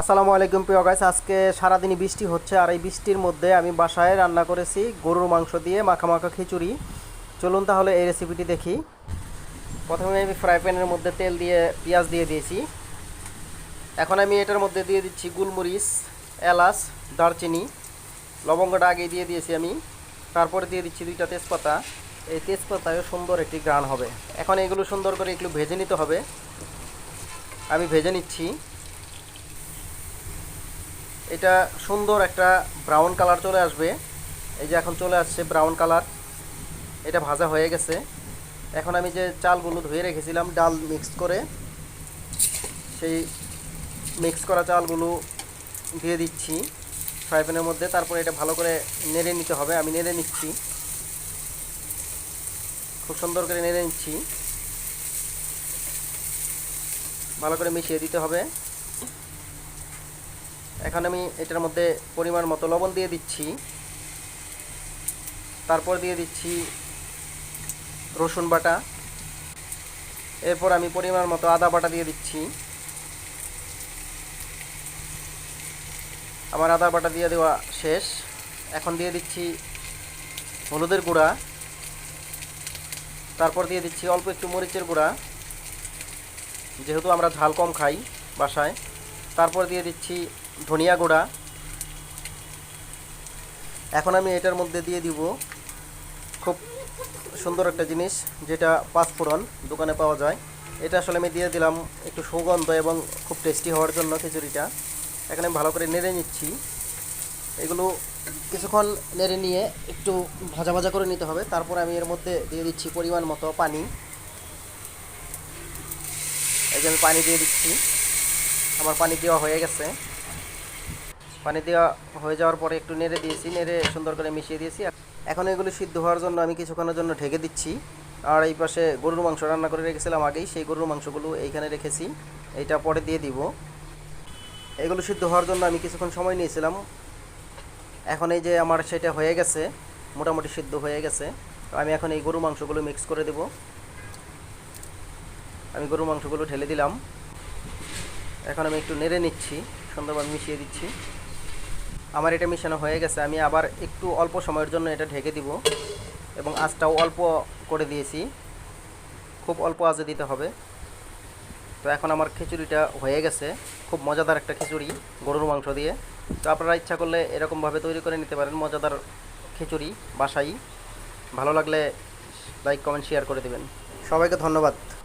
আসসালামু আলাইকুম প্রিয় গাইস আজকে সারাদিনই বৃষ্টি হচ্ছে আর এই বৃষ্টির মধ্যে আমি বাসায় রান্না করেছি গরুর মাংস দিয়ে মাখা খিচুড়ি। চলুন তাহলে এই রেসিপিটি দেখি। প্রথমে আমি ফ্রাই প্যানের মধ্যে তেল দিয়ে, পেঁয়াজ দিয়ে দিয়েছি। এখন আমি এটার মধ্যে দিয়ে দিচ্ছি গুলমরিচ, এলাচ, দারচিনি। লবঙ্গটা আগে দিয়ে দিয়েছি আমি। তারপরে দিয়ে দিচ্ছি দুইটা তেজপাতা। এই তেজপাতায়ও সুন্দর একটি গ্রান হবে। এখন এগুলো সুন্দর করে একটু ভেজে নিতে হবে। আমি ভেজে নিচ্ছি। এটা সুন্দর একটা ব্রাউন কালার চলে আসবে। এই যে এখন চলে আসছে ব্রাউন কালার এটা ভাজা হয়ে গেছে। এখন আমি যে চালগুলো ধুয়ে রেখেছিলাম, ডাল মিক্স করে, সেই মিক্স করা চালগুলো দিয়ে দিচ্ছি ফ্রাই প্যানের মধ্যে। তারপরে এটা ভালো করে নেড়ে নিতে হবে। আমি নেড়ে নিচ্ছি। খুব সুন্দর করে নেড়ে নিচ্ছি। ভালো করে মিশিয়ে দিতে হবে। এখন আমি এটার মধ্যে পরিমাণ মতো লবণ দিয়ে দিচ্ছি। তারপর দিয়ে দিচ্ছি রসুন বাটা। এরপর আমি পরিমাণ মতো আদা বাটা দিয়ে দিচ্ছি। আমার আদা বাটা দিয়ে দেওয়া শেষ। এখন দিয়ে দিচ্ছি হলুদের গুঁড়া। তারপর দিয়ে দিচ্ছি অল্প একটু মরিচের গুঁড়া। যেহেতু আমরা ঝাল কম খাই বাসায়। তারপর দিয়ে দিচ্ছি ধনিয়া গুঁড়া এখন আমি এটার মধ্যে দিয়ে দিব খুব সুন্দর একটা জিনিস, যেটা পাঁচফোড়ন দোকানে পাওয়া যায়। এটা আসলে আমি দিয়ে দিলাম একটু সুগন্ধ এবং খুব টেস্টি হওয়ার জন্য খিচুড়িটা। এখানে আমি ভালো করে নেড়ে নিচ্ছি। এগুলো কিছুক্ষণ নেড়ে নিয়ে একটু ভাজা ভাজা করে নিতে হবে। তারপর আমি এর মধ্যে দিয়ে দিচ্ছি পরিমাণ মতো পানি। এই যে আমি পানি দিয়ে দিচ্ছি। আমার পানি দেওয়া হয়ে গেছে। পানি দেওয়া হয়ে যাওয়ার পরে একটু নেড়ে দিয়েছি, নেড়ে সুন্দর করে মিশিয়ে দিয়েছি। এখন এগুলো সিদ্ধ হওয়ার জন্য আমি কিছুক্ষণের জন্য ঢেকে দিচ্ছি। আর এই পাশে গরুর মাংস রান্না করে রেখেছিলাম আগেই, সেই গরুর মাংসগুলো এইখানে রেখেছি। এইটা পরে দিয়ে দিব। এগুলো সিদ্ধ হওয়ার জন্য আমি কিছুক্ষণ সময় নিয়েছিলাম। এখন এই যে আমার সেটা হয়ে গেছে, মোটামুটি সিদ্ধ হয়ে গেছে। আমি এখন এই গরু মাংসগুলো মিক্স করে দেব। আমি গরু মাংসগুলো ঢেলে দিলাম। এখন আমি একটু নেড়ে নিচ্ছি, সুন্দরভাবে মিশিয়ে দিচ্ছি। আমার এটা মিশানো হয়ে গেছে, আমি আবার একটু অল্প সময়ের জন্য এটা ঢেকে দিব এবং আঁচটাও অল্প করে দিয়েছি। খুব অল্প আঁচে দিতে হবে। তো এখন আমার খিচুড়িটা হয়ে গেছে, খুব মজাদার একটা খিচুড়ি গরুর মাংস দিয়ে। তো আপনারা ইচ্ছা করলে এরকমভাবে তৈরি করে নিতে পারেন, মজাদার খিচুড়ি বাসাই। ভালো লাগলে লাইক, কমেন্ট, শেয়ার করে দেবেন। সবাইকে ধন্যবাদ।